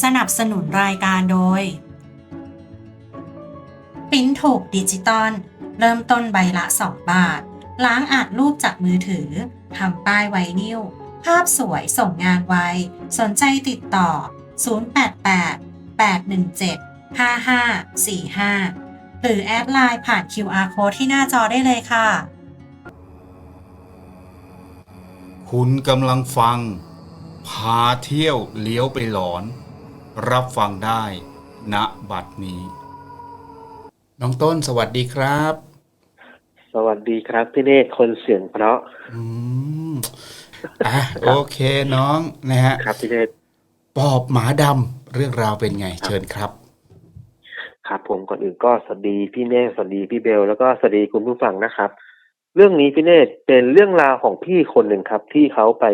สนับสนุนรายการโดยปิ้นถูกดิจิตอลเริ่มต้นใบละ 2 บาท ล้างอาจรูปจากมือถือทำป้ายไวนิลภาพสวยส่งงานไว สนใจติดต่อ 088 817 5545 หรือแอดไลน์ผ่าน QR code ที่หน้าจอได้เลยค่ะ คุณกำลังฟัง พาเที่ยวเลี้ยวไปหลอน รับฟังได้ณบัดนี้ น้องต้นสวัสดีครับ สวัสดีครับพี่เนตรคนเสียงเพราะอืมอะโอเคน้องนะฮะครับพี่เนตรปอบหมาดำเรื่องราวเป็นไง เชิญครับ ครับผมก่อนอื่นก็สวัสดีพี่เนตรสวัสดีพี่เบล แล้วก็สวัสดีคุณผู้ฟังนะครับ เรื่องนี้พี่เนตรเป็นเรื่องราวของพี่คนหนึ่งครับ ที่เขาไป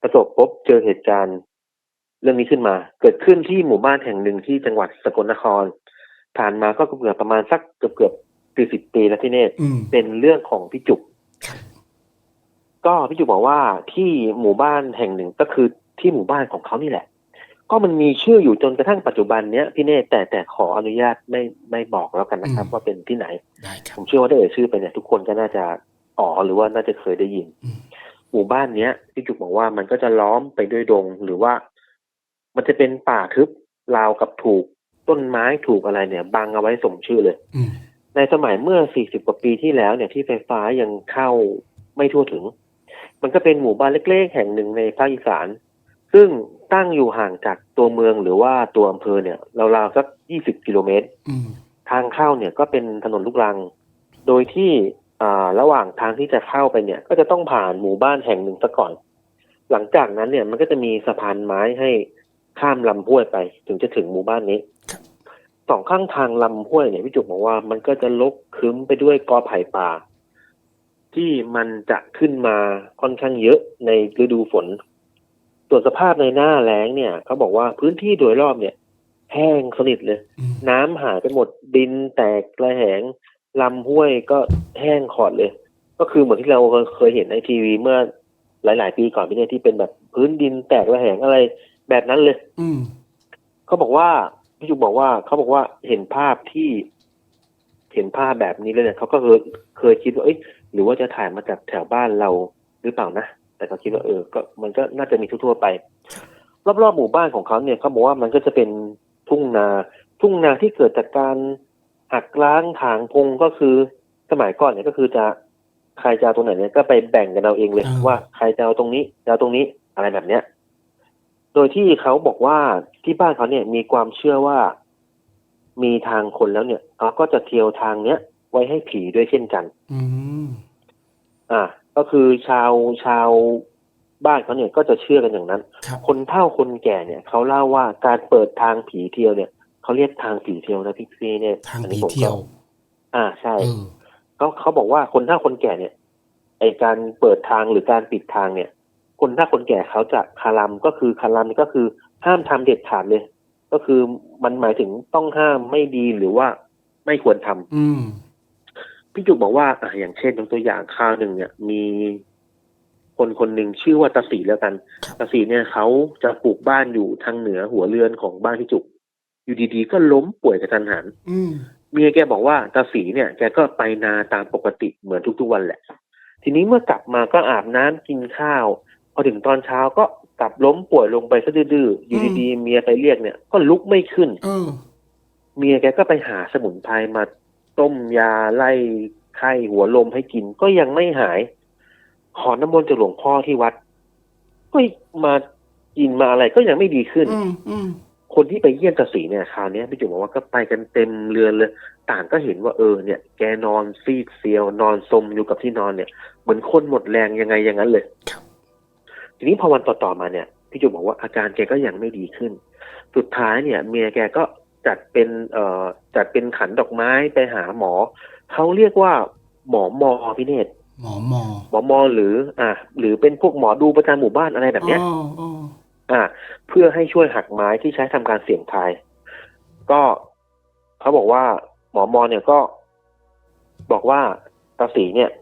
ประสบพบเจอเหตุการณ์ เรื่องนี้ขึ้นมา เกิดขึ้นที่หมู่บ้านแห่งหนึ่งที่จังหวัดสกลนคร ผ่านมาก็เกือบประมาณสักเกือบเกือบสี่สิบปีแล้วพี่เนตรอืมเป็นเรื่องของพี่จุกครับก็พี่จุกบอกว่าที่หมู่บ้านแห่งหนึ่งก็คือที่หมู่บ้านของเขานี่แหละ ก็มันมีชื่ออยู่จนกระทั่งปัจจุบันเนี้ยพี่เนตแต่แต่ขออนุญาตไม่ไม่บอกแล้วกันนะครับ ว่าเป็นที่ไหนได้ครัผบมเชื่อว่าได้เอ่ยชื่อไปเนี่ยทุกคนก็น่าจะอ๋อหรือว่าน่าจะเคยได้ยินอืมหมู่บ้านเนี้ยพี่จุกบอกว่ามันก็จะล้อมไปด้วยดง หรือว่า มันจะเป็นป่าทึบราวกับถูกต้นไม้ถูกอะไรเนี่ยบังเอาไว้สมชื่อเลยอืมในสมัยเมื่อ 40 กว่าปีที่แล้วเนี่ยที่ไฟฟ้ายังเข้าไม่ทั่วถึง มันก็เป็นหมู่บ้านเล็กๆ แห่งหนึ่งในภาคอีสาน ซึ่งตั้งอยู่ห่างจากตัวเมืองหรือว่าตัวอำเภอเนี่ยราวๆสัก 20 กิโลเมตรอืมทางเข้าเนี่ยก็เป็นถนนลูกรัง โดยที่อ่าระหว่างทางที่จะเข้าไปเนี่ย ก็จะต้องผ่านหมู่บ้านแห่งหนึ่งซะก่อน หลังจากนั้นเนี่ยมันก็จะมีสะพานไม้ให้ ข้ามลำห้วยไป ถึงจะถึงหมู่บ้านนี้ครับสองข้างทางลำห้วยเนี่ยพี่จุกบอกว่ามันก็จะลกครึ้มไปด้วยกอไผ่ป่า ที่มันจะขึ้นมาค่อนข้างเยอะในฤดูฝน ส่วนสภาพในหน้าแล้งเนี่ยเขาบอกว่าพื้นที่โดยรอบเนี่ย แห้งสนิทเลยอืมน้ำหายไปหมดดินแตกระแหงลำห้วยก็แห้งขอดเลย ก็คือเหมือนที่เราเคยเห็นในทีวีเมื่อหลาย ๆ ปีก่อนพี่เนี่ยที่เป็นแบบพื้นดินแตกระแหงอะไร แบบนั้นเลย อืมเขาบอกว่าพี่จุกบอกว่าเขาบอกว่าเห็นภาพที่ เห็นภาพแบบนี้เลยเนี่ยเขาก็เคยเคยคิดว่าเอ้ยหรือว่าจะถ่ายมาจากแถวบ้านเราหรือเปล่านะแต่เขาคิดว่าเออ ก็มันก็น่าจะมีทั่วๆไป รอบๆหมู่บ้านของเขาเนี่ยเขาบอกว่ามันก็จะเป็นทุ่งนา ทุ่งนาที่เกิดจากการหักล้างถางพงก็คือสมัยก่อนเนี่ยก็คือจะใครจะเอาตรงไหนเนี่ยก็ไปแบ่งกันเอาเองเลยอ่าว่าใครจะเอาตรงนี้จะเอาตรงนี้อะไรแบบเนี้ย โดยที่เขาบอกว่าที่บ้านเขาเนี่ยมีความเชื่อว่า มีทางคนแล้วเนี่ยเขาก็จะเที่ยวทางเนี้ยไว้ให้ผีด้วยเช่นกัน อืมอ่า ก็คือชาวชาวบ้านเขาเนี่ยก็จะเชื่อกันอย่างนั้นครับคนเฒ่าคนแก่เนี่ยเขาเล่าว่าการเปิดทางผีเที่ยวเนี่ยเขาเรียกทางผีเที่ยวนะพี่พี่เนี่ยทางอันผีนี้ผมก็เที่ยว อ่าใช่เออเขาเขาบอกว่าคนเฒ่าคนแก่เนี่ยไอการเปิดทางหรือการปิดทางเนี่ย คนเฒ่าคนแก่เขาจะคารัมก็คือคารัมก็คือห้ามทำเด็ดขาดเลย ก็คือมันหมายถึงต้องห้ามไม่ดีหรือว่าไม่ควรทำอืมพี่จุกบอกว่าอะอย่างเช่นยกตัวอย่างคราวหนึ่งเนี่ย มีคนคนหนึ่งชื่อว่าตาสีแล้วกันครับตาสีเนี่ยเขาจะปลูกบ้านอยู่ทางเหนือหัวเรือนของบ้านพี่จุก อยู่ดีๆ ก็ล้มป่วยกระทันหันอืมเมียแกบอกว่าตาสีเนี่ยแกก็ไปนาตามปกติเหมือนทุกๆวันแหละ ทีนี้เมื่อกลับมาก็อาบน้ำกินข้าว พอถึงตอนเช้าก็กลับล้มป่วยลงไปซะดื้อๆอยู่ดีๆเมียไปเรียกเนี่ย ก็ลุกไม่ขึ้นเออเมียแกก็ไปหาสมุนไพรมาต้มยาไล่ไข้หัวลมให้กินก็ยังไม่หาย ขอน้ำมนต์จากหลวงพ่อที่วัด ก็มากินมาอะไรก็ยังไม่ดีขึ้นอืมอืมคนที่ไปเยี่ยมตาสีเนี่ยคราวเนี้ยพี่จุ๋มบอกว่าก็ไปกันเต็มเรือนเลย ต่างก็เห็นว่าเออเนี่ย แกนอนซีดเซียวนอนสมอยู่กับที่นอนเนี่ย เหมือนคนหมดแรงยังไงอย่างนั้นเลยครับ ทีนี้พอวันต่อๆมาเนี่ยพี่จุ๋มบอกว่าอาการแกก็ยังไม่ดีขึ้น สุดท้ายเนี่ย เมียแกก็จัดเป็นเอ่อจัดเป็นขันดอกไม้ไปหาหมอเขาเรียกว่าหมอมอพี่เนตรหมอมอหมอมอหรือ อ่าหรือเป็นพวกหมอดูประจำหมู่บ้านอะไรแบบเนี้ยอ๋ออ๋ออ่า เพื่อให้ช่วยหักไม้ที่ใช้ทำการเสี่ยงทาย ก็เขาบอกว่า หมอมอเนี่ยก็บอกว่าตาสีเนี่ยขุ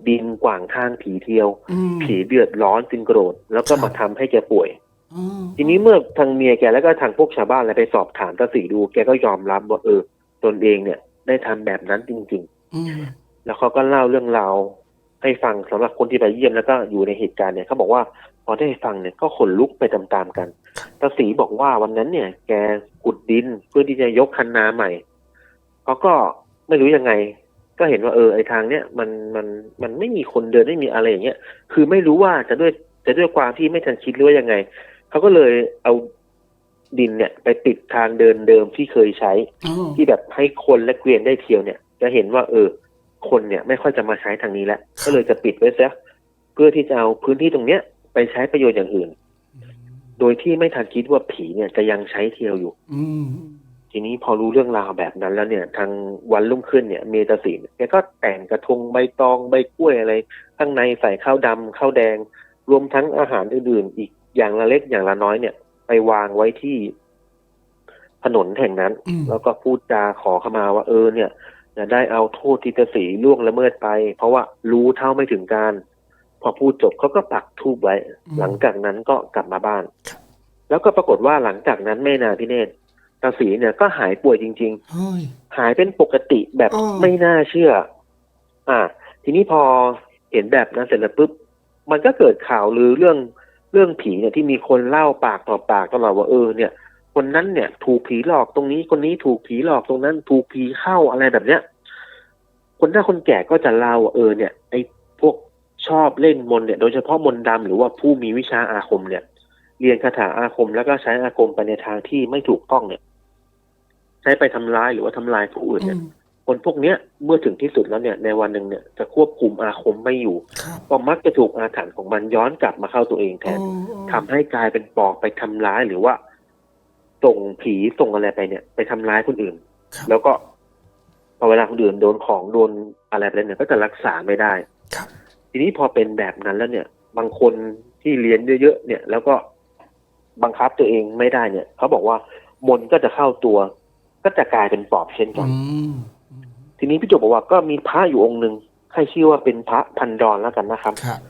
ดดินกวางทางผีเที่ยวอืมผีเดือดร้อนจึงโกรธ แล้วก็ครับมาทำให้แกป่วยอ๋อทีนี้เมื่อทางเมียแกแล้วก็ทางพวกชาวบ้านอะไรไปสอบถามตาสีดู แกก็ยอมรับว่าเออตนเองเนี่ย ได้ทำแบบนั้นจริงอืมๆแล้วเขาก็เล่าเรื่องราวให้ฟังสำหรับคนที่ไปเยี่ยมแล้วก็อยู่ในเหตุการณ์เนี่ยเขาบอกว่าพอได้ฟังเนี่ยก็ขนลุกไปตามๆกันตาสีบอกว่าวันนั้นเนี่ย แกขุดดินเพื่อที่จะยกคันนาใหม่เขาก็ไม่รู้ยังไง ก็เห็นว่าเออไอทางเนี้ยมันมันมันไม่มีคนเดินไม่มีอะไรอย่างเงี้ยคือไม่รู้ว่าจะด้วยจะด้วยความที่ไม่ทันคิดหรือว่ายังไงเขาก็เลยเอาดินเนี่ยไปปิดทางเดินเดิมที่เคยใช้อ๋อที่แบบให้คนและเกวียนได้เที่ยวเนี่ย จะเห็นว่า เออ คนเนี่ย ไม่ค่อยจะมาใช้ทางนี้แล้วก็เลยจะปิดไว้ซะเพื่อที่จะเอาพื้นที่ตรงเนี้ย ไปใช้ประโยชน์อย่างอื่น โดยที่ไม่ทันคิดว่าผีเนี่ยจะยังใช้เที่ยวอยู่อืม ทีนี้พอรู้เรื่องราวแบบนั้นแล้วเนี่ย ทางวันรุ่งขึ้นเนี่ย เมตาสีนแกก็แต่งกระทงใบตองใบกล้วยอะไร ข้างในใส่ข้าวดำข้าวแดง รวมทั้งอาหารอื่นๆอีกอย่างละเล็กอย่างละน้อยเนี่ย ไปวางไว้ที่ถนนแห่งนั้นอืมแล้วก็พูดจาขอเข้ามาว่าเออเนี่ยอย่าได้เอาโทษทิตาสีล่วงละเมิดไป เพราะว่ารู้เท่าไม่ถึงการ พอพูดจบเขาก็ปักทูบไว้ หลังจากนั้นก็กลับมาบ้าน แล้วก็ปรากฏว่าหลังจากนั้นไม่นานพี่เนตร ตาสีเนี่ยก็หายป่วยจริงเฮ้ยๆหายเป็นปกติแบบอ๋อไม่น่าเชื่อ อ่า ทีนี้พอเห็นแบบนั้นเสร็จแล้วปุ๊บ มันก็เกิดข่าวลือเรื่องเรื่องผีเนี่ยที่มีคนเล่าปากต่อปากตลอดว่าเออเนี่ยคนนั้นเนี่ย ถูกผีหลอกตรงนี้คนนี้ถูกผีหลอกตรงนั้น ถูกผีเข้าอะไรแบบเนี้ย คนถ้าคนแก่ก็จะเล่าว่าเออเนี่ยไอ้พวกชอบเล่นมนต์เนี่ย โดยเฉพาะมนต์ดำหรือว่าผู้มีวิชาอาคมเนี่ย เรียนคาถาอาคมแล้วก็ใช้อาคมไปในทางที่ไม่ถูกต้องเนี่ย ใช้ไปทำร้ายหรือว่าทำลายผู้อื่นอืเนี่ยมคนพวกเนี้ยเมื่อถึงที่สุดแล้วเนี่ยในวันหนึ่งเนี่ยจะควบคุมอาคมไม่อยู่ครับก็มักจะถูกอาถรรพ์ของมันย้อนกลับมาเข้าตัวเองแทนโอ้ทำให้กลายเป็นปอบไปทำร้ายหรือว่าส่งผีส่งอะไรไปเนี่ย ไปทำร้ายคนอื่นครับแล้วก็พอเวลาคนอื่นโดนของโดนอะไรไปเนี่ยก็จะรักษาไม่ได้ครับ ทีนี้พอเป็นแบบนั้นแล้วเนี่ย บางคนที่เรียนเยอะๆเนี่ย แล้วก็บังคับตัวเองไม่ได้เนี่ยเขาบอกว่ามนต์ก็จะเข้าตัว ก็จะกลายเป็นปอบเช่นกันอืมทีนี้พี่จุกบอกว่าก็มีพระอยู่องค์หนึ่งให้ชื่อว่าเป็นพระพันดอนแล้วกันนะครับครับ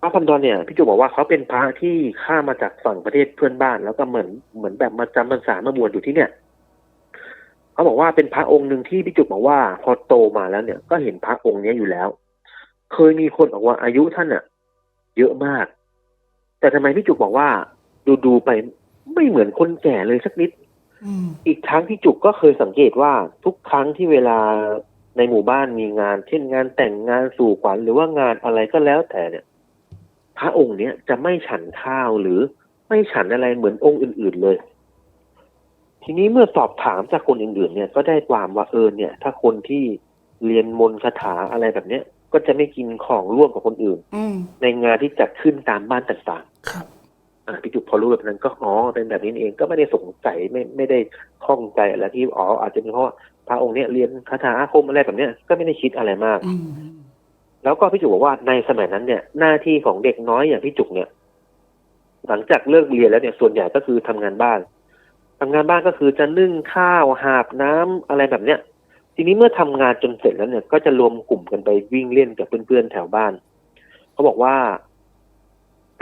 พระพันดอนเนี่ยพี่จุกบอกว่าเขาเป็นพระที่ข้ามมาจากฝั่งประเทศเพื่อนบ้าน แล้วก็เหมือนเหมือนแบบมาจำพรรษามาบวชอยู่ที่เนี่ยเขาบอกว่าเป็นพระองค์หนึ่งที่พี่จุกบอกว่า พอโตมาแล้วเนี่ย ก็เห็นพระองค์เนี้ยอยู่แล้ว เคยมีคนบอกว่าอายุท่านอะเยอะมาก แต่ทำไมพี่จุกบอกว่า ดูดูๆไปไม่เหมือนคนแก่เลยสักนิด อืมอีกครั้งที่จุกก็เคยสังเกตว่าทุกครั้งที่เวลาในหมู่บ้านมีงาน เช่นงานแต่งงานสู่ขวัญหรือว่างานอะไรก็แล้วแต่เนี่ย พระองค์เนี้ยจะไม่ฉันข้าวหรือไม่ฉันอะไรเหมือนองค์อื่น ๆเลย ทีนี้เมื่อสอบถามจากคนอื่นๆ เนี่ย ก็ได้ความว่าเออเนี่ย ถ้าคนที่เรียนมนต์คาถาอะไรแบบเนี้ย ก็จะไม่กินของร่วมกับคนอื่นอืมในงานที่จัดขึ้นตามบ้านต่างๆครับอ่า พี่จุกพอรู้แบบนั้นก็อ๋อเป็นแบบนี้เองก็ไม่ได้สงสัยไม่ไม่ได้ข้องใจอะไรที่อ๋ออาจจะเป็นเพราะว่าพระองค์เนี้ยเรียนคาถาอาคมอะไรแบบเนี้ยก็ไม่ได้คิดอะไรมากอืมแล้วก็พี่จุกบอกว่าในสมัยนั้นเนี่ย หน้าที่ของเด็กน้อยอย่างพี่จุกเนี่ย หลังจากเลิกเรียนแล้วเนี่ยส่วนใหญ่ก็คือทำงานบ้านทำงานบ้านก็คือจะนึ่งข้าวหาบน้ำอะไรแบบเนี้ยทีนี้เมื่อทำงานจนเสร็จแล้วเนี่ย ก็จะรวมกลุ่มกันไปวิ่งเล่นกับเพื่อนๆแถวบ้าน เขาบอกว่า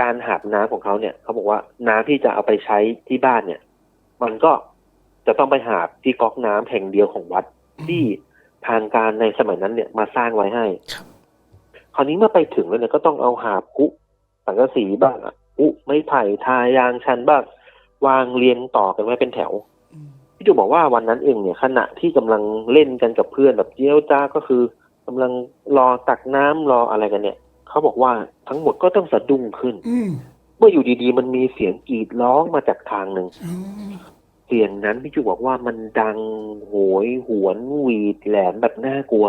การหาบน้ำของเขาเนี่ยเขาบอกว่าน้ำที่จะเอาไปใช้ที่บ้านเนี่ย มันก็จะต้องไปหาบที่ก๊อกน้ำแห่งเดียวของวัดที่ทางการในสมัยนั้นเนี่ยมาสร้างไว้ให้ ครับคราวนี้เมื่อไปถึงแล้วเนี่ยก็ต้องเอาหาบคุสังกะสีบ้างอะคุไม้ไผ่ทายางชันบ้างวางเรียงต่อกันไว้เป็นแถวอืมพี่จูบอกว่าวันนั้นเองเนี่ยขณะที่กำลังเล่นกันกับเพื่อนแบบเจียวจ้าก็คือกำลังรอตักน้ำรออะไรกันเนี่ย เขาบอกว่าทั้งหมดก็ต้องสะดุ้งขึ้นอืมเมื่ออยู่ดีๆ มันมีเสียงกรีดร้องมาจากทางหนึ่งอ๋อเสียงนั้นพี่จูบอกว่ามันดังโหยหวนหวีดแหลมแบบน่ากลัว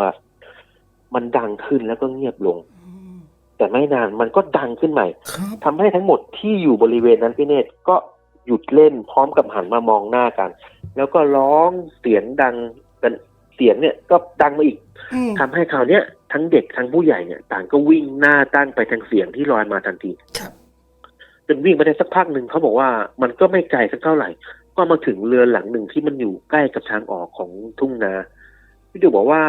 มันดังขึ้นแล้วก็เงียบลงอืมแต่ไม่นานมันก็ดังขึ้นใหม่ครับทำให้ทั้งหมดที่อยู่บริเวณนั้นพี่เนตรก็หยุดเล่นพร้อมกับหันมามองหน้ากัน แล้วก็ร้องเสียงดังกันเสียงเนี่ยก็ดังมาอีกอืมทำให้คราวเนี้ย ทั้งเด็กทั้งผู้ใหญ่เนี่ยต่างก็วิ่งหน้าตั้งไปทางเสียงที่ลอยมาทันทีครับจนวิ่งไปได้สักพักหนึ่งเขาบอกว่ามันก็ไม่ไกลสักเท่าไหร่ ก็มาถึงเรือนหลังหนึ่งที่มันอยู่ใกล้กับทางออกของทุ่งนาพี่ดูบอกว่า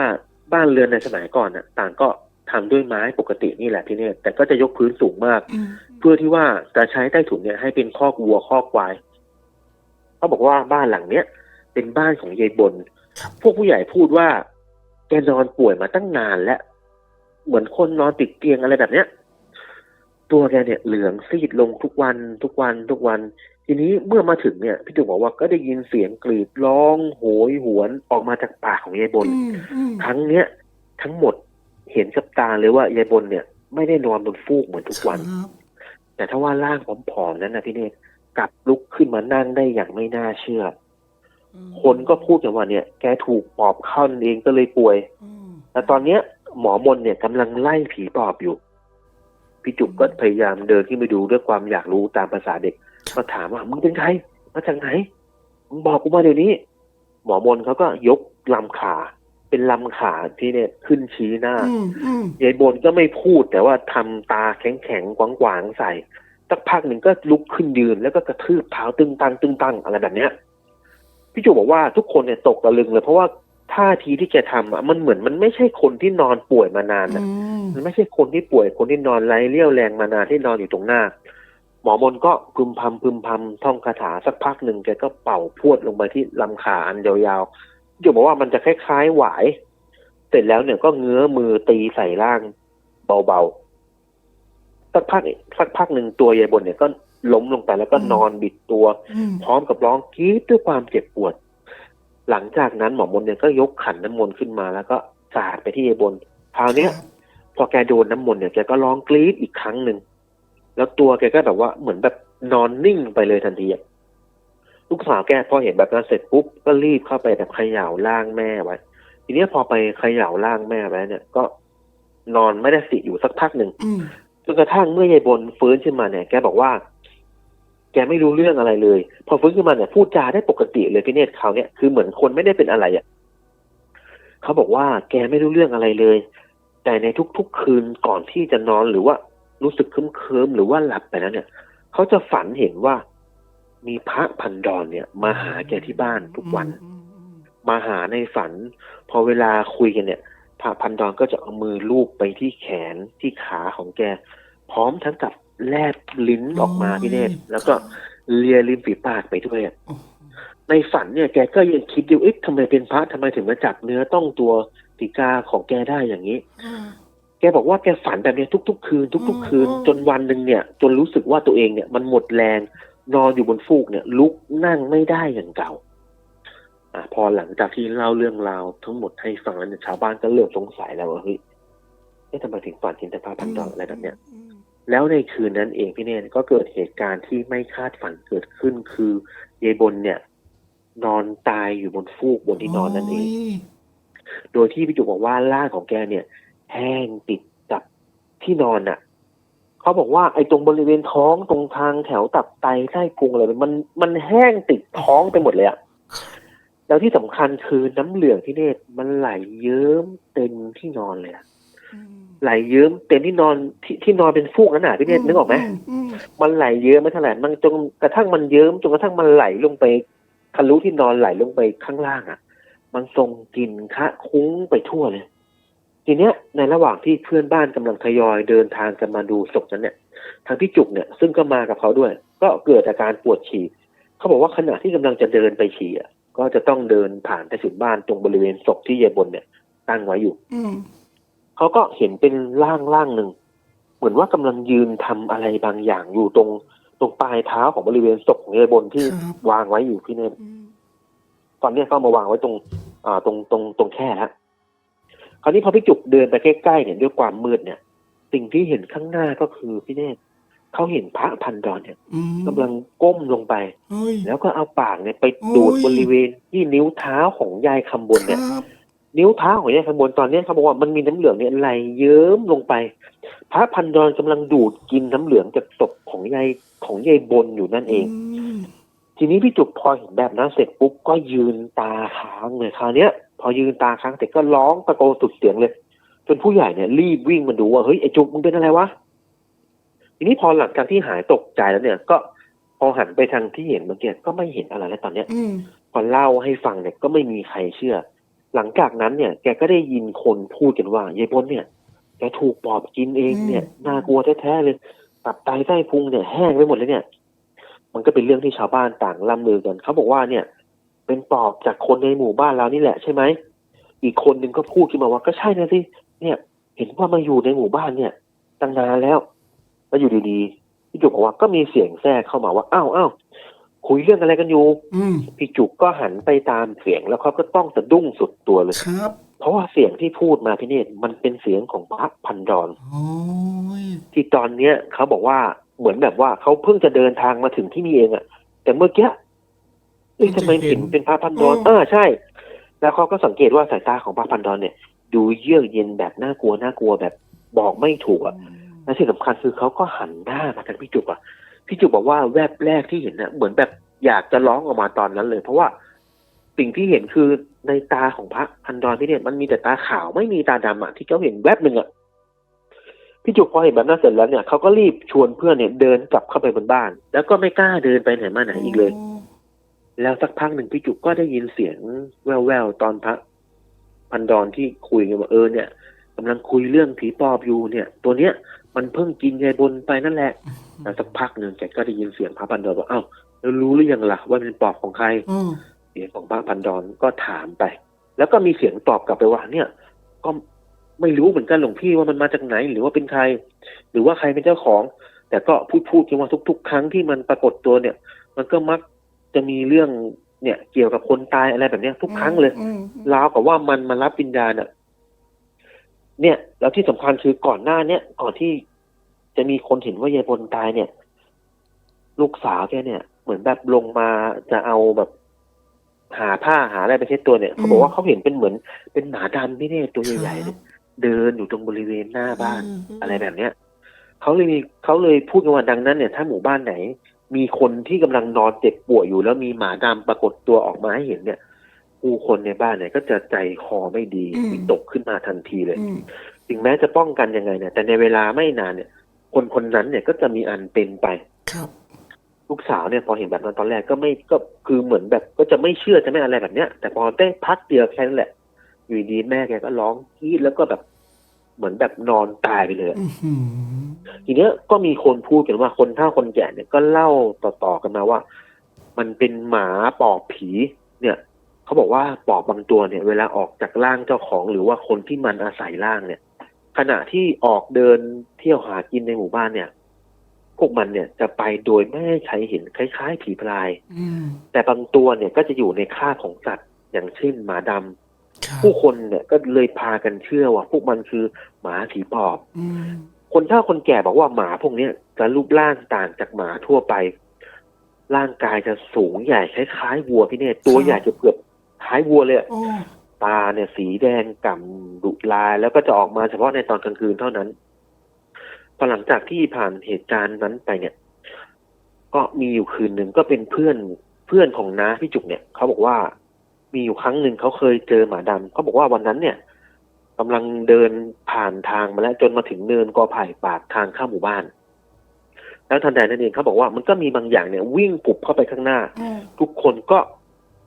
บ้านเรือนในสมัยก่อนน่ะ ต่างก็ทำด้วยไม้ปกตินี่แหละพี่เนตรแต่ก็จะยกพื้นสูงมากอืมเพื่อที่ว่าจะใช้ใต้ถุนเนี่ยให้เป็นคอกวัวคอกควายเขาบอกว่าบ้านหลังเนี้ยเป็นบ้านของยายบนครับพวกผู้ใหญ่พูดว่าแกนอนป่วยมาตั้งนานแล้ว เหมือนคนนอนติดเตียงอะไรแบบเนี้ย ตัวแกเนี่ยเหลืองซีดลงทุกวันทุกวันทุกวัน ทีนี้เมื่อมาถึงเนี่ย พี่จุกบอกว่าก็ได้ยินเสียงกรีดร้องโหยหวนออกมาจากปากของยายบนอืมอืมครั้งเนี้ยทั้งหมดเห็นกับตาเลยว่ายายบนเนี่ย ไม่ได้นอนบนฟูกเหมือนทุกวันครับแต่ถ้าว่าร่างผอมๆนั้นนะพี่เนตรกลับลุกขึ้นมานั่งได้อย่างไม่น่าเชื่ออืมคนก็พูดกันว่าเนี่ย แกถูกปอบเข้านั่นเองก็เลยป่วยอืมแต่ตอนเนี้ย หมอมนเนี่ยกำลังไล่ผีปอบอยู่ พี่จุกก็พยายามเดินขึ้นไปดูด้วยความอยากรู้ตามภาษาเด็กก็ถามว่ามึงเป็นใครมาจากไหนมึงบอกกูมาเดี๋ยวนี้ หมอมนเขาก็ยกลำขา เป็นลำขาที่เนี่ยขึ้นชี้หน้าอืมอืมยายบนก็ไม่พูดแต่ว่าทำตาแข็งแข็งๆกวางกวางๆใส่สักพักหนึ่งก็ลุกขึ้นยืนแล้วก็กระทืบเท้าตึงตังตึงตังอะไรแบบเนี้ยพี่จูบอกว่าทุกคนเนี่ยตกตะลึงเลยเพราะว่า ท่าทีที่แกทำอะมันเหมือนมันไม่ใช่คนที่นอนป่วยมานานอือะมมันไม่ใช่คนที่ป่วยคนที่นอนไร้เรี่ยวแรงมานานที่นอนอยู่ตรงหน้า หมอมนก็พึมพำพึมพำท่องคาถาสักพักหนึ่งแกก็เป่าพรวดลงไปที่ลำขาอันยาวๆพี่จูบอกว่ามันจะคล้ายๆหวาย เสร็จแล้วเนี่ยก็เงื้อมือตีใส่ร่างเบาๆสักพักสักพักหนึ่งตัวยายบนเนี่ยก็ล้มลงไปแล้วก็นอนบิดตัวอืมพร้อมกับร้องกรี๊ดด้วยความเจ็บปวด หลังจากนั้นหมอมนเนี่ยก็ยกขันน้ำมนต์ขึ้นมา แล้วก็สาดไปที่ยายบนคราวเนี้ยพอแกโดนน้ำมนต์เนี่ยแกก็ร้องกรี๊ดอีกครั้งหนึ่งแล้วตัวแกก็แบบว่าเหมือนแบบนอนนิ่งไปเลยทันทีอะลูกสาวแกพอเห็นแบบนั้นเสร็จปุ๊บก็รีบเข้าไปแบบเขย่าร่างแม่ไว้ ทีเนี้ยพอไปเขย่าร่างแม่ไว้เนี่ย ก็นอนไม่ได้สติอยู่สักพักหนึ่งอืมจนกระทั่งเมื่อยายบนฟื้นขึ้นมาเนี่ย แกบอกว่า แกไม่รู้เรื่องอะไรเลย พอฟื้นขึ้นมาเนี่ยพูดจาได้ปกติเลยพี่เนตรเขาวเนี่ยคือเหมือนคนไม่ได้เป็นอะไรอะ่ะเขาบอกว่าแกไม่รู้เรื่องอะไรเลย แต่ในทุกๆคืนก่อนที่จะนอนหรือว่ารู้สึกเคลิ้มๆหรือว่าหลับไปแล้วเนี่ยเขาจะฝันเห็นว่ามีพระพันดอนเนี่ย มาหาแกที่บ้านทุกวัน มาหาในฝัน พอเวลาคุยกันเนี่ย พระพันดอนก็จะเอามือลูบไปที่แขนที่ขาของแก พร้อมทั้งกับ แลบลิ้นออกมาพี่เนตรแล้วก็เลียริมฝีปากไปด้วยอะโอ้ในฝันเนี่ยแกก็ยังคิดอยู่เอ๊ะทำไมเป็นพระทำไมถึงมาจับเนื้อต้องตัวตีกาของแกได้อย่างนี้อืมแกบอกว่าแกฝันแบบเนี้ยทุก ๆ คืน ทุก ๆ คืนอืมจนวันหนึ่งเนี่ย จนรู้สึกว่าตัวเองเนี่ย มันหมดแรงนอนอยู่บนฟูกเนี่ย ลุกนั่งไม่ได้อย่างเก่าอะพอหลังจากที่เล่าเรื่องราวทั้งหมดให้ฟังแล้วเนี่ยชาวบ้านก็เริ่มสงสัยแล้วว่าเฮ้ยเอ๊ะทำไมถึงฝันเห็นแต่พระพันดอนอะไรแบบเนี้ยอืม แล้วในคืนนั้นเองพี่เนตรก็เกิดเหตุการณ์ที่ไม่คาดฝันเกิดขึ้น คือยายบนเนี่ย นอนตายอยู่บนฟูกบนที่นอนนั่นเอง โดยที่พี่จุกบอกว่าร่างของแกเนี่ย แห้งติดกับที่นอนน่ะเขาบอกว่าไอ้ตรงบริเวณท้องตรงทางแถวตับไตไส้พุงอะไรมันมันแห้งติดท้องไปหมดเลยอะแล้วที่สำคัญคือน้ำเหลืองที่เนตรมันไหลเยิ้มเต็มที่นอนเลยอะ ไหลเยิ้มเต็มที่นอนที่ที่นอนเป็นฟูกนั่นน่ะพี่เนตรนึกออกไหมอืมมันไหลเยิ้มไม่เท่าไหร่มันจนกระทั่งมันเยิ้มจนกระทั่งมันไหลลงไปทะลุที่นอนไหลลงไปข้างล่างอะ มันส่งกลิ่นคะคุ้งไปทั่วเลย ทีเนี้ยในระหว่างที่เพื่อนบ้านกำลังทยอยเดินทางกันมาดูศพนั้นเนี่ย ทางพี่จุกเนี่ยซึ่งก็มากับเขาด้วย ก็เกิดอาการปวดฉี่เขาบอกว่าขณะที่กำลังจะเดินไปฉี่อะก็จะต้องเดินผ่านไปถึงบ้านตรงบริเวณศพที่ยายบนเนี่ยตั้งไว้อยู่ อืม เขาก็เห็นเป็นร่างร่างหนึ่ง เหมือนว่ากำลังยืนทำอะไรบางอย่างอยู่ตรงตรงปลายเท้าของบริเวณศพของยายบนที่ครับวางไว้อยู่พี่เนตรอืมตอนเนี้ยเขาเอามาวางไว้ตรง อ่า ตรงตรงตรงแค่ฮะคราวนี้พอพี่จุกเดินไปใกล้ๆเนี่ยด้วยความมืดเนี่ย สิ่งที่เห็นข้างหน้าก็คือพี่เนตรเขาเห็นพระพันดอนเนี่ยอืมกำลังก้มลงไปเฮ้ยแล้วก็เอาปากเนี่ยไปดูดโอ้ยบริเวณที่นิ้วเท้าของยายคำบนเนี่ยครับ นิ้วเท้าของยายคำบนตอนเนี้ยเขาบอกว่ามันมีน้ำเหลืองเนี่ยไหลเยิ้มลงไป พระพันดอนกำลังดูดกินน้ำเหลืองจากศพของยายของยายบนอยู่นั่นเองมทีนี้พี่จุกพอเห็นแบบนั้นเสร็จปุ๊บก็ยืนตาค้างเลยคราวเนี้ยพอยืนตาค้างเสร็จก็ร้องตะโกนสุดเสียงเลยจนผู้ใหญ่เนี่ย รีบวิ่งมาดูว่าเฮ้ยไอ้จุกมึงเป็นอะไรวะทีนี้พอหลังจากที่หายตกใจแล้วเนี่ย ก็พอหันไปทางที่เห็นเมื่อกี้ก็ไม่เห็นอะไรแล้วตอนเนี้ยอืมพอเล่าให้ฟังเนี่ยก็ไม่มีใครเชื่อ หลังจากนั้นเนี่ย แกก็ได้ยินคนพูดกันว่ายายบนเนี่ยแกถูกปอบกินเองเนี่ยน่ากลัวแท้ๆเลยตับไตไส้พุงเนี่ยแห้งไปหมดเลยเนี่ย มันก็เป็นเรื่องที่ชาวบ้านต่างล่ำลือกันเขาบอกว่าเนี่ย เป็นปอบจากคนในหมู่บ้านเรานี่แหละใช่ไหมอีกคนหนึ่งก็พูดขึ้นมาว่าก็ใช่นะสิเนี่ย เห็นว่ามาอยู่ในหมู่บ้านเนี่ยตั้งนานแล้วแล้วอยู่ดีๆพี่จุกบอกว่าก็มีเสียงแทรกเข้ามาว่าอ้าวอ้าว คุยเรื่องอะไรกันอยู่อืมพี่จุกก็หันไปตามเสียงแล้วเขาก็ต้องสะดุ้งสุดตัวเลยครับ เพราะว่าเสียงที่พูดมาพี่เนตรมันเป็นเสียงของพระพันดอนโอ้ยที่ตอนเนี้ยเขาบอกว่าเหมือนแบบว่าเขาเพิ่งจะเดินทางมาถึงที่นี่เองอะแต่เมื่อกี้เอ้ยทำไมเห็นเป็นพระพันดอนเออใช่ แล้วเขาก็สังเกตว่าสายตาของพระพันดอนเนี่ย ดูเยือกเย็นแบบน่ากลัวน่ากลัวแบบบอกไม่ถูกอะและสิ่งสำคัญคือเขาก็หันหน้ามาทางพี่จุกอะ พี่จุกบอกว่าแวบแรกที่เห็นน่ะเหมือนแบบอยากจะร้องออกมาตอนนั้นเลย เพราะว่าสิ่งที่เห็นคือในตาของพระพันดอนพี่เนี่ยมันมีแต่ตาขาวไม่มีตาดำอะที่เขาเห็นแวบหนึ่งอะพี่จุกพอเห็นแบบนั้นเสร็จแล้วเนี่ยเขาก็รีบชวนเพื่อนเนี่ยเดินกลับเข้าไปบนบ้าน แล้วก็ไม่กล้าเดินไปไหนมาไหนอีกเลย แล้วสักพักหนึ่งพี่จุกก็ได้ยินเสียงแว่วๆตอนพระพันดอนที่คุยกันว่าเออเนี่ยกำลังคุยเรื่องผีปอบอยู่เนี่ย ตัวเนี้ย มันเพิ่งกินยายบนไปนั่นแหละแล้วสักพักหนึ่งแกก็ได้ยินเสียงพระพันดอนว่าเอ้าแล้วรู้หรือยังล่ะว่าเป็นปอบของใครอืมเสียงของพระพันดอนก็ถามไป แล้วก็มีเสียงตอบกลับไปว่า เนี่ย ก็ไม่รู้เหมือนกันหลวงพี่ว่ามันมาจากไหน หรือว่าเป็นใคร หรือว่าใครเป็นเจ้าของ แต่ก็พูดพูดกันว่าทุก ๆ ครั้งที่มันปรากฏตัวเนี่ย มันก็มักจะมีเรื่องเนี่ย เกี่ยวกับคนตายอะไรแบบเนี้ยทุกครั้งเลยอืมราวกับว่ามันมารับวิญญาณอะ เนี่ย แล้วที่สำคัญคือก่อนหน้าเนี้ยก่อนที่จะมีคนเห็นว่ายายบนตายเนี่ย ลูกสาวแกเนี่ย เหมือนแบบลงมาจะเอาแบบ หาผ้าหาอะไรไปเช็ดตัวเนี่ยเขาบอกว่าเขาเห็นเป็นเหมือนเป็นหมาดำพี่เนี่ยตัวใหญ่ๆเนี่ยเดินอยู่ตรงบริเวณหน้าบ้านอะไรแบบเนี้ยเขาเลยมีเขาเลยพูดกันว่าดังนั้นเนี่ย ถ้าหมู่บ้านไหน มีคนที่กำลังนอนเจ็บป่วยอยู่แล้วมีหมาดำปรากฏตัวออกมาให้เห็นเนี่ย ผู้คนในบ้านเนี่ย ก็จะใจคอไม่ดีอืมวิตกขึ้นมาทันทีเลยอืมถึงแม้จะป้องกันยังไงเนี่ย แต่ในเวลาไม่นานเนี่ย คนคนนั้นเนี่ยก็จะมีอันเป็นไปครับลูกสาวเนี่ยพอเห็นแบบนั้นตอนแรกก็ไม่ก็คือเหมือนแบบ ก็จะไม่เชื่อจะไม่อะไรแบบเนี้ย แต่พอได้พักเดียวแค่นั้นแหละ อยู่ดีๆแม่แกก็ร้องกรีดแล้วก็แบบเหมือนแบบนอนตายไปเลยอะอื้อหือทีเนี้ยก็มีคนพูดกันว่าคนเฒ่าคนแก่เนี่ยก็เล่าต่อๆกันมาว่า มันเป็นหมาปอบผี เนี่ย เขาบอกว่าปอบบางตัวเนี่ย เวลาออกจากร่างเจ้าของหรือว่าคนที่มันอาศัยร่างเนี่ย ขณะที่ออกเดินเที่ยวหากินในหมู่บ้านเนี่ย พวกมันเนี่ยจะไปโดยไม่ให้ใครเห็นคล้ายๆ ผีพรายอืมแต่บางตัวเนี่ยก็จะอยู่ในคราบของสัตว์อย่างเช่นหมาดำครับผู้คนเนี่ยก็เลยพากันเชื่อว่า พวกมันคือหมาผีปอบอืมคนเฒ่าคนแก่บอกว่าหมาพวกเนี้ยจะรูปร่างต่างจากหมาทั่วไป ร่างกายจะสูงใหญ่คล้ายๆวัวพี่เนตรตัวใหญ่จะเกือบ คล้ายวัวเลยอะโอ้ตาเนี่ยสีแดงก่ำดุลายแล้วก็จะออกมาเฉพาะในตอนกลางคืนเท่านั้น พอหลังจากที่ผ่านเหตุการณ์นั้นไปเนี่ย ก็มีอยู่คืนหนึ่งก็เป็นเพื่อนเพื่อนของน้าพี่จุกเนี่ยเขาบอกว่ามีอยู่ครั้งหนึ่งเขาเคยเจอหมาดำเขาบอกว่าวันนั้นเนี่ยกำลังเดินผ่านทางมาแล้วจนมาถึงเนินกอไผ่ปากทางเข้าหมู่บ้าน แล้วทันใดนั้นเองเขาบอกว่ามันก็มีบางอย่างเนี่ย วิ่งปุบเข้าไปข้างหน้าอืมทุกคนก็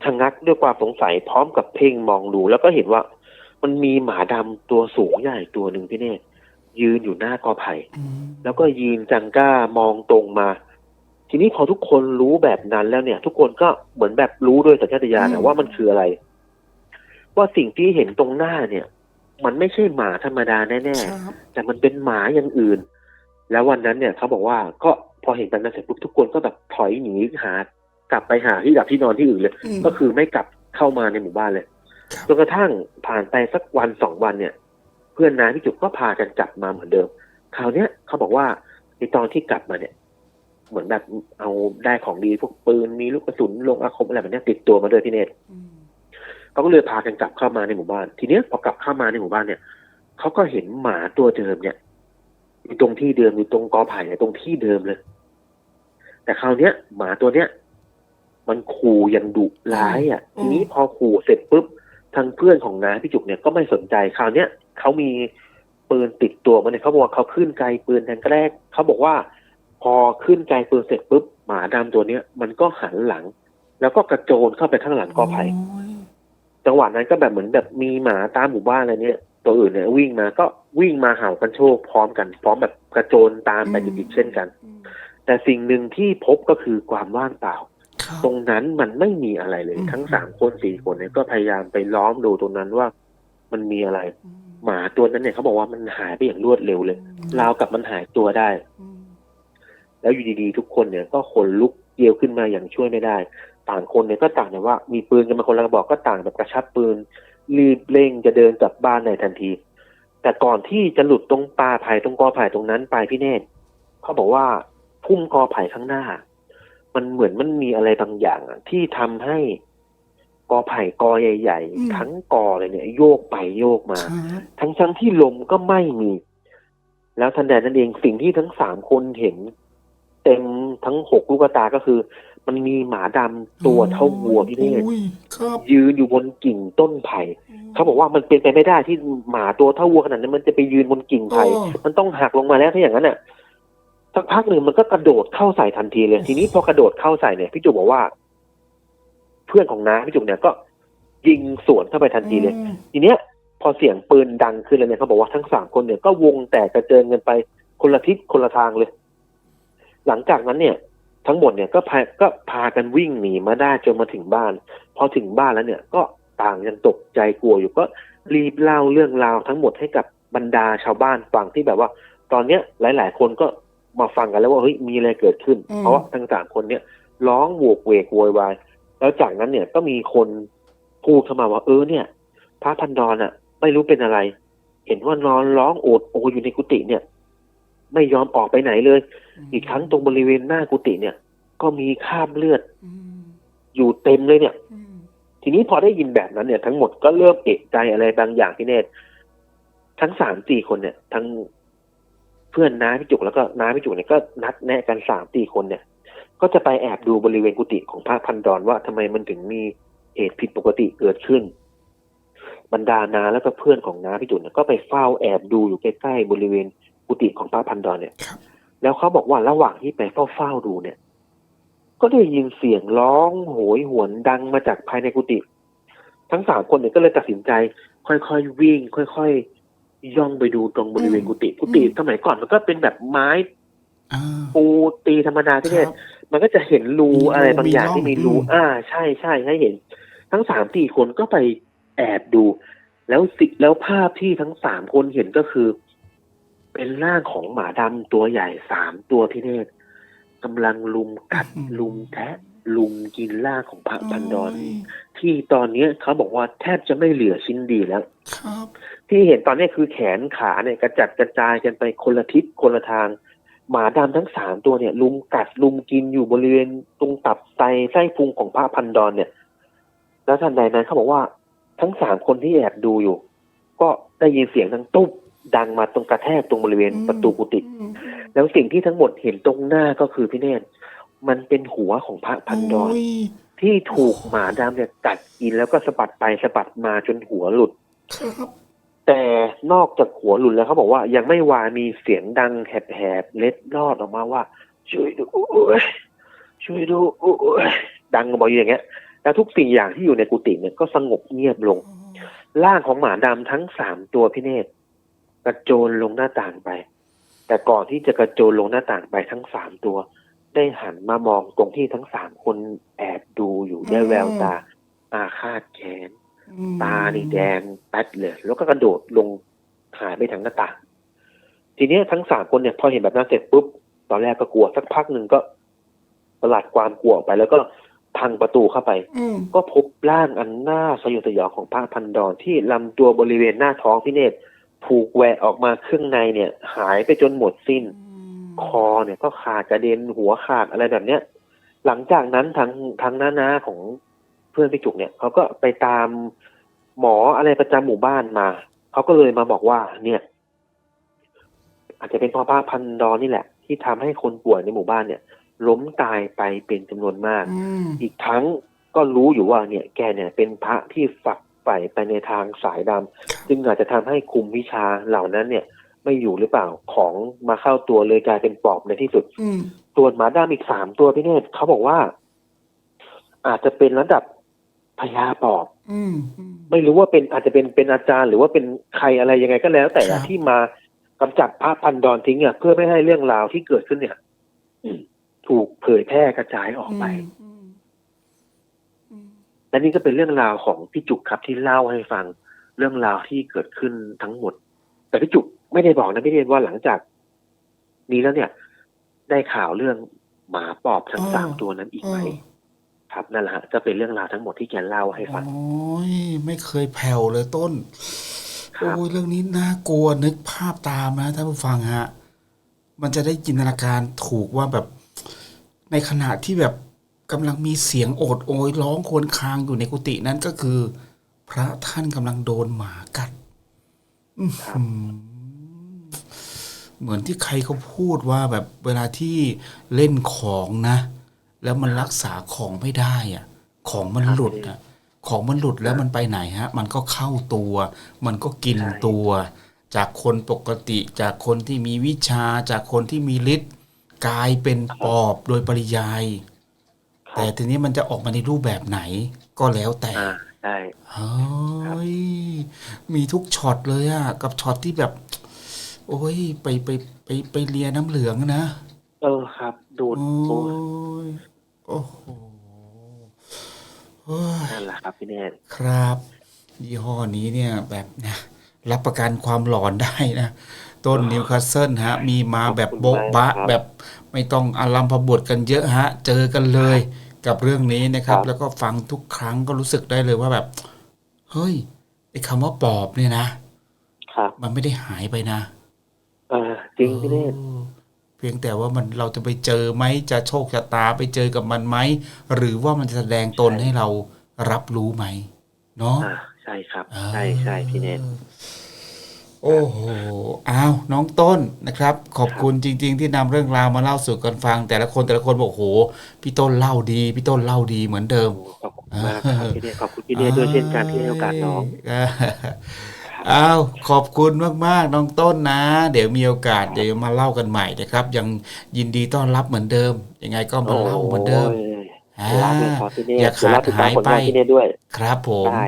ชะงักด้วยความสงสัยพร้อมกับเพ่งมองดู แล้วก็เห็นว่า มันมีหมาดำตัวสูงใหญ่ตัวหนึ่งพี่เน่ยืนอยู่หน้ากอไผ่อืมแล้วก็ยืนจังก้ามองตรงมา ทีนี้พอทุกคนรู้แบบนั้นแล้วเนี่ย ทุกคนก็เหมือนแบบรู้ด้วยสัญชาตญาณนะว่ามันคืออะไร ว่าสิ่งที่เห็นตรงหน้าเนี่ย มันไม่ใช่หมาธรรมดาแน่ๆครับแต่มันเป็นหมาอย่างอื่น แล้ววันนั้นเนี่ยเขาบอกว่าก็พอเห็นแบบนั้นเสร็จปุ๊บทุกคนก็แบบถอยหนีหา กลับไปหาที่หลับที่นอนที่อื่นเลยอืมก็คือไม่กลับเข้ามาในหมู่บ้านเลยครับจนกระทั่งผ่านไปสักวันสองวันเนี่ย เพื่อนน้าพี่จุกก็พากันกลับมาเหมือนเดิม คราวเนี้ยเขาบอกว่าในตอนที่กลับมาเนี่ย เหมือนแบบเอาได้ของดีพวกปืนมีลูกกระสุนลงอาคมอะไรแบบเนี้ยติดตัวมาด้วยพี่เนตรอืมเขาก็เลยพากันกลับเข้ามาในหมู่บ้าน ทีเนี้ยพอกลับเข้ามาในหมู่บ้านเนี่ยเขาก็เห็นหมาตัวเดิมเนี่ยอยู่ตรงที่เดิมอยู่ตรงกอไผ่เนี่ยตรงที่เดิมเลย แต่คราวเนี้ยหมาตัวเนี้ย มันขู่อยังดุร้ายอะทีนี้พอขู่เสร็จปุ๊บทางเพื่อนของน้าพี่จุกเนี่ยก็ไม่สนใจคราวเนี้ยเขามีปืนติดตัวมาเนี่ยเขาบอกว่าเขาขึ้นไกลปืนทางแรกเขาบอกว่า พอขึ้นไกลปืนเสร็จปุ๊บหมาดำตัวเนี้ยมันก็หันหลัง แล้วก็กระโจนเข้าไปข้างหลังกอไผ่โยจังหวะนั้นก็แบบเหมือนแบบมีหมาตามหมู่บ้านอะไรเนี่ย ตัวอื่นเนี่ยวิ่งมาก็วิ่งมาเห่ากันโชคพร้อมกัน พร้อมแบบกระโจนตามไปติดๆเช่นกัน แต่สิ่งหนึ่งที่พบก็คือความว่างเปล่าครับ ตรงนั้นมันไม่มีอะไรเลยอืมทั้งสามคนสี่คนเนี่ยก็พยายามไปล้อมดูตรงนั้นว่ามันมีอะไร หมาตัวนั้นเนี่ยเขาบอกว่ามันหายไปอย่างรวดเร็วเลยราวกับมันหายตัวได้ แล้วอยู่ดีๆทุกคนเนี่ยก็ขนลุกเกลียวขึ้นมาอย่างช่วยไม่ได้ ต่างคนเนี่ยก็ต่างแบบว่า มีปืนกันมาคนละกระบอกก็ต่างแบบกระชับปืน รีบเร่งจะเดินกลับบ้านในทันที แต่ก่อนที่จะหลุดตรงปลาไผ่ตรงกอไผ่ตรงนั้นไปพี่เนตรเขาบอกว่าพุ่มกอไผ่ข้างหน้า มันเหมือนมันมีอะไรบางอย่างอะที่ทำให้กอไผ่กอใหญ่อืมๆทั้งกอเลยเนี่ย โยกไปโยกมาครับทั้งทั้งที่ลมก็ไม่มี แล้วทันใดนั้นเองสิ่งที่ทั้งสามคนเห็น เต็มทั้งหกลูกตาก็คือ มันมีหมาดำตัวเท่าวัวพี่เนตรอุ้ยครับยืนอยู่บนกิ่งต้นไผ่เขาบอกว่ามันเป็นไปไม่ได้ที่หมาตัวเท่าวัวขนาดนั้นมันจะไปยืนบนกิ่งไผ่อ๋อมันต้องหักลงมาแล้วถ้าอย่างนั้นอะ สักพักหนึ่งมันก็กระโดดเข้าใส่ทันทีเลย ทีนี้พอกระโดดเข้าใส่เนี่ยพี่จุกบอกว่า เพื่อนของน้าพี่จุกเนี่ยก็ยิงสวนเข้าไปทันทีเลยอืมทีเนี้ย พอเสียงปืนดังขึ้นแล้วเนี่ยเขาบอกว่าทั้งสามคนเนี่ยก็วงแตกกระเจิงกันไปคนละทิศคนละทางเลย หลังจากนั้นเนี่ย ทั้งหมดเนี่ยก็พาก็พากันวิ่งหนีมาได้จนมาถึงบ้าน พอถึงบ้านแล้วเนี่ย ก็ต่างยังตกใจกลัวอยู่ก็รีบเล่าเรื่องราวทั้งหมดให้กับบรรดาชาวบ้านฟังที่แบบว่า ตอนเนี้ยหลาย ๆ คนก็ มาฟังกันแล้วว่าเฮ้ยมีอะไรเกิดขึ้น เพราะว่าทั้งสามคนเนี่ยร้องโวกเวกโวยวายแล้วจากนั้นเนี่ยก็มีคนพูดเข้ามาว่าเออเนี่ย พระพันดอนอะ ไม่รู้เป็นอะไร เห็นว่านอนร้องโอดโออยู่ในกุฏิเนี่ย ไม่ยอมออกไปไหนเลย อีกทั้งตรงบริเวณหน้ากุฏิเนี่ย ก็มีคราบเลือดอืมอยู่เต็มเลยเนี่ยอืมทีนี้พอได้ยินแบบนั้นเนี่ยทั้งหมดก็เริ่มเอกใจอะไรบางอย่างพี่เนตรทั้งสามสี่คนเนี่ย ทั้ง เพื่อนน้าพี่จุกแล้วก็น้าพี่จุกเนี่ยก็นัดแนะกันสามสี่คนเนี่ย ก็จะไปแอบดูบริเวณกุฏิของพระพันดอนว่าทำไมมันถึงมีเหตุผิดปกติเกิดขึ้น บรรดานาแล้วก็เพื่อนของน้าพี่จุกเนี่ยก็ไปเฝ้าแอบดูอยู่ใกล้ๆบริเวณกุฏิของพระพันดอนเนี่ยครับแล้วเขาบอกว่าระหว่างที่ไปเฝ้าเฝ้าๆดูเนี่ย ก็ได้ยินเสียงร้องโหยหวนดังมาจากภายในกุฏิทั้งสามคนเนี่ยก็เลยตัดสินใจ ค่อยๆวิ่ง ค่อยๆ ย่องไปดูตรงบริเวณกุฏิกุฏิสมัยก่อนมันก็เป็นแบบไม้อ่าปูตีธรรมดาที่เนี่ยครับมันก็จะเห็นรูมีรูอะไรบางอย่างมีร่องที่มีรูอืมอ่า ใช่ใช่ให้เห็น ทั้งสามสี่คนก็ไปแอบดู แล้วสิแล้วภาพที่ทั้งสามคนเห็นก็คือ เป็นร่างของหมาดำตัวใหญ่สามตัวพี่เนตรกำลังลุมกัดลุมแทะลุมกินร่างของพระพันดอนโยที่ตอนเนี้ยเขาบอกว่าแทบจะไม่เหลือชิ้นดีแล้ว ครับ ที่เห็นตอนนี้คือแขนขาเนี่ยกระจัดกระจายกันไปคนละทิศคนละทาง หมาดำทั้งสามตัวเนี่ย ลุมกัดลุมกินอยู่บริเวณตรงตับไตไส้พุงของพระพันดอนเนี่ย แล้วทันใดนั้นเขาบอกว่าทั้งสามคนที่แอบดูอยู่ ก็ได้ยินเสียงทั้งตุ๊บดังมาตรงกระแทกตรงบริเวณประตูกุฏิอืมแล้วสิ่งที่ทั้งหมดเห็นตรงหน้าก็คือพี่เนตรมันเป็นหัวของพระพันดอนโยที่ถูกหมาดำเนี่ยกัดกินแล้วก็สะบัดไปสะบัดมาจนหัวหลุดครับ แต่นอกจากหัวหลุดแล้วเขาบอกว่ายังไม่วามีเสียงดังแหบๆเล็ดลอดออกมาว่า ช่วยด้วยช่วยด้วยดังบอกอยู่อย่างเงี้ย แล้วทุกสิ่งอย่างที่อยู่ในกุฏิเนี่ยก็สงบเงียบลง ร่างของหมาดำทั้งสามตัวพี่เนตรกระโจนลงหน้าต่างไป แต่ก่อนที่จะกระโจนลงหน้าต่างไปทั้งสามตัว ได้หันมามองตรงที่ทั้งสามคนแอบดูอยู่ด้วยแววตาอาฆาตแค้น ตานี่แดงแป๊ดเลย แล้วก็กระโดดลงหายไปทางหน้าต่าง ทีเนี้ยทั้งสามคนเนี่ยพอเห็นแบบนั้นเสร็จปุ๊บ ตอนแรกก็กลัวสักพักหนึ่งก็ประหลาดความกลัวออกไป แล้วก็พังประตูเข้าไปอืมก็พบร่างอันน่าสยดสยองของพระพันดอนที่ลำตัวบริเวณหน้าท้องพี่เนตรถูกแหวะออกมาครึ่งในเนี่ย หายไปจนหมดสิ้น คอเนี่ยก็ขาดกระเด็นหัวขาดอะไรแบบเนี้ย หลังจากนั้นทางทางน้านาของ เพื่อนพี่จุกเนี่ยเขาก็ไปตามหมออะไรประจำหมู่บ้านมาเขาก็เลยมาบอกว่า เนี่ย อาจจะเป็นเพราะพระพันดอนนี่แหละ ที่ทำให้คนป่วยในหมู่บ้านเนี่ย ล้มตายไปเป็นจำนวนมากอืมอีกทั้งก็รู้อยู่ว่าเนี่ย แกเนี่ยเป็นพระที่ฝักใฝ่ไปในทางสายดำจึงอาจจะทำให้คุมวิชาเหล่านั้นเนี่ยไม่อยู่หรือเปล่าของมาเข้าตัวเลยกลายเป็นปอบในที่สุดอืมส่วนหมาดำอีกสามตัวพี่เนตรเขาบอกว่า อาจจะเป็นระดับ พญาปอบอืมอืมไม่รู้ว่าเป็นอาจจะเป็นเป็นอาจารย์ หรือว่าเป็นใครอะไรยังไงก็แล้ว แต่ครับที่มากำจัดพระพันดอนทิ้งอะเพื่อไม่ให้เรื่องราวที่เกิดขึ้นเนี่ยอืมถูกเผยแพร่กระจายออกไปอืมอืมและนี่ก็เป็นเรื่องราวของพี่จุกครับที่เล่าให้ฟังเรื่องราวที่เกิดขึ้นทั้งหมด แต่พี่จุกไม่ได้บอกนะพี่เรียนว่าหลังจาก นี้แล้วเนี่ย ได้ข่าวเรื่องหมาปอบทั้งสามตัวนั้นอีกไหมเออ ครับนั่นแหละฮะจะเป็นเรื่องราวทั้งหมดที่แกเล่าให้ฟังโอ้ยไม่เคยแผ่วเลยต้นครับโอ้ยเรื่องนี้น่ากลัวนึกภาพตามนะท่านผู้ฟังฮะ มันจะได้จินตนาการถูกว่าแบบในขณะที่แบบกำลังมีเสียงโอดโอยร้องครวรครางอยู่ในกุฏินั้นก็คือ พระท่านกำลังโดนหมากัดอื้อหือเหมือนที่ใครเขาพูดว่าแบบเวลาที่เล่นของนะ แล้วมันรักษาของไม่ได้อะของมันหลุดอะของมันหลุดแล้วมันไปไหนฮะ มันก็เข้าตัว มันก็กินใช่ตัว จากคนปกติ จากคนที่มีวิชา จากคนที่มีฤทธิ์กลายเป็นปอบโดยปริยายครับแต่ทีนี้มันจะออกมาในรูปแบบไหน ก็แล้วแต่อ่าได้เฮ้ยมีทุกช็อตเลยอะกับช็อตที่แบบ โอ้ย ไปไปไปไปเลียน้ำเหลืองนะ เออครับ ดูดโอ้โอ้ย โอ้โหเฮ้ยนั่นแหละครับพี่เนตรครับ ยี่ห้อนี้เนี่ยแบบนะรับประกันความหลอนได้นะ ต้นนิวคาสเซิลฮะ มีมาแบบโบ๊ะบะแบบไม่ต้องอารัมพบทกันเยอะฮะ เจอกันเลยกับเรื่องนี้นะครับ แล้วก็ฟังทุกครั้งก็รู้สึกได้เลยว่าแบบ เฮ้ยไอ้คำว่าปอบเนี่ยนะครับมันไม่ได้หายไปนะ เออจริงพี่เนตรเออเพียงแต่ว่ามันเราจะไปเจอไหมจะโชคชะตาไปเจอกับมันไหมหรือว่ามันจะแสดงตนให้เรารับรู้ไหมเนาะอ่าใช่ครับ ใช่ใช่พี่เนตรโอ้โหอ้าวน้องต้นนะครับ ขอบคุณจริง ๆ ที่นำเรื่องราวมาเล่าสู่กันฟัง แต่ละคนแต่ละคนบอกโอ้โหพี่ต้นเล่าดีพี่ต้นเล่าดีเหมือนเดิมโอ้ขอบคุณมากครับพี่เนตรขอบคุณพี่เนตรด้วยเช่นกันที่ให้โอกาสน้องเอ้ยอ้าวขอบคุณมากๆน้องต้นนะ เดี๋ยวมีโอกาสเดี๋ยวมาเล่ากันใหม่นะครับ ยังยินดีต้อนรับเหมือนเดิม ยังไงก็มาเล่าเหมือนเดิมโอ้ยรักเลยครับพี่เนตรอย่าขาดเดี๋วเรติตมผลงนหายไปพี่เนตรด้วยครับผมได้